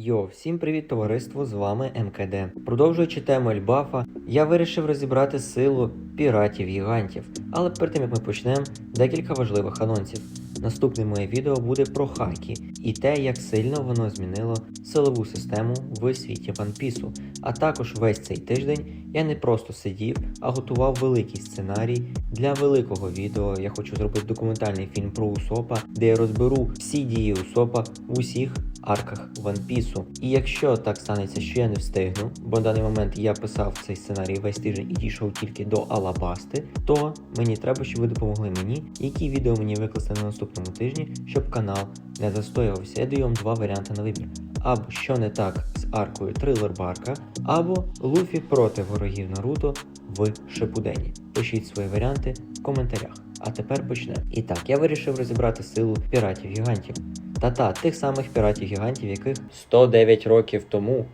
Йо, всім привіт, товариство! З вами МКД. Продовжуючи тему Ельбафа, я вирішив розібрати силу піратів-гігантів. Але перед тим як ми почнемо, декілька важливих анонсів. Наступне моє відео буде про хаки і те, як сильно воно змінило силову систему в світі Piece. А також весь цей тиждень я не просто сидів, а готував великий сценарій для великого відео. Я хочу зробити документальний фільм про Усопа, де я розберу всі дії Усопа в усіх арках One Piece. І якщо так станеться, що я не встигну, бо в даний момент я писав цей сценарій весь тиждень і дійшов тільки до Алабасти, то мені треба, щоб ви допомогли мені, які відео мені викласти на наступному тижні, щоб канал не застоювався. Я даю вам два варіанти на вибір. Або що не так з аркою Трилер Барка, або Луфі проти ворогів Наруто в Шипудені. Пишіть свої варіанти в коментарях. А тепер почнемо. І так, я вирішив розібрати силу піратів-гігантів. Та-та, тих самих піратів-гігантів, яких 109 років тому.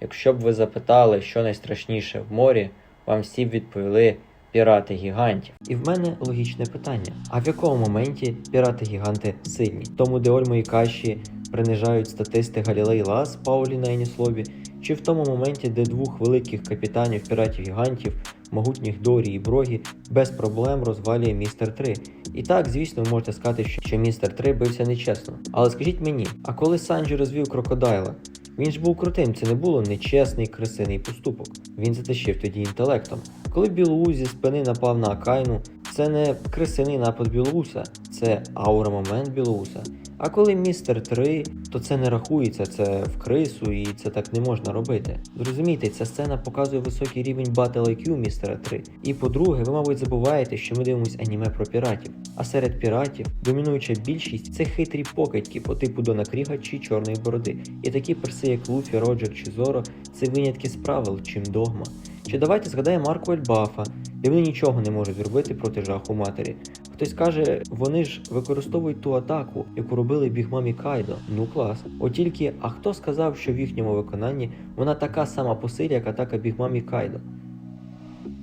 Якщо б ви запитали, що найстрашніше в морі, вам всі б відповіли пірати гігантів. І в мене логічне питання: а в якому моменті пірати-гіганти сильні? Тому, де Ольмо і Каші принижають статисти Галілей Лас Паулі на Еніслові, чи в тому моменті, де двох великих капітанів піратів-гігантів, могутніх Дорі і Брогі, без проблем розвалює містер 3. І так, звісно, ви можете сказати, що- містер 3 бився нечесно. Але скажіть мені, а коли Санджі розвів крокодайла? Він ж був крутим, це не було нечесний крисиний поступок. Він затащив тоді інтелектом. Коли Білоус зі спини напав на Акайну, це не крисиний напад Білоуса, це аура момент Білоуса. А коли містер 3, то це не рахується, це в крису і це так не можна робити. Зрозумійте, ця сцена показує високий рівень Battle IQ містера 3. І по-друге, ви, мабуть, забуваєте, що ми дивимося аніме про піратів. А серед піратів домінуюча більшість це хитрі покидьки по типу Дона Кріга чи Чорної Бороди. І такі перси, як Луфі, Роджер чи Зоро, це винятки з правил, чим догма. Чи давайте згадаємо Марку Ельбафа, де вони нічого не можуть зробити проти жаху матері. Хтось каже, вони ж використовують ту атаку, яку робили бігмамі Кайдо. Ну клас. От тільки, а хто сказав, що в їхньому виконанні вона така сама по силі, як атака бігмамі Кайдо?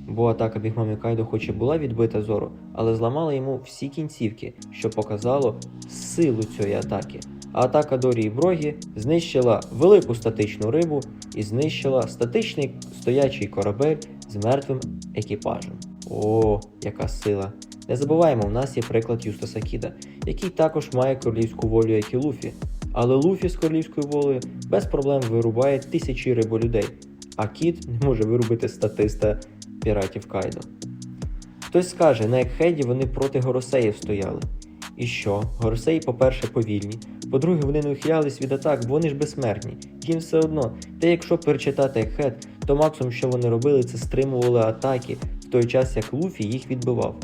Бо атака бігмамі Кайдо хоч і була відбита зору, але зламала йому всі кінцівки, що показало силу цієї атаки. А атака Дорі і Брогі знищила велику статичну рибу і знищила статичний стоячий корабель з мертвим екіпажем. О, яка сила! Не забуваємо, у нас є приклад Юстаса Кіда, який також має королівську волю, як і Луфі. Але Луфі з королівською волею без проблем вирубає тисячі риболюдей, а Кіт не може вирубити статиста піратів Кайдо. Хтось скаже, на Екхеді вони проти Горосеїв стояли. І що? Горосеї, по-перше, повільні, по-друге, вони не ухилялись від атак, бо вони ж безсмертні. Їм все одно. Та якщо перечитати хет, то максимум, що вони робили, це стримували атаки, в той час як Луфі їх відбивав.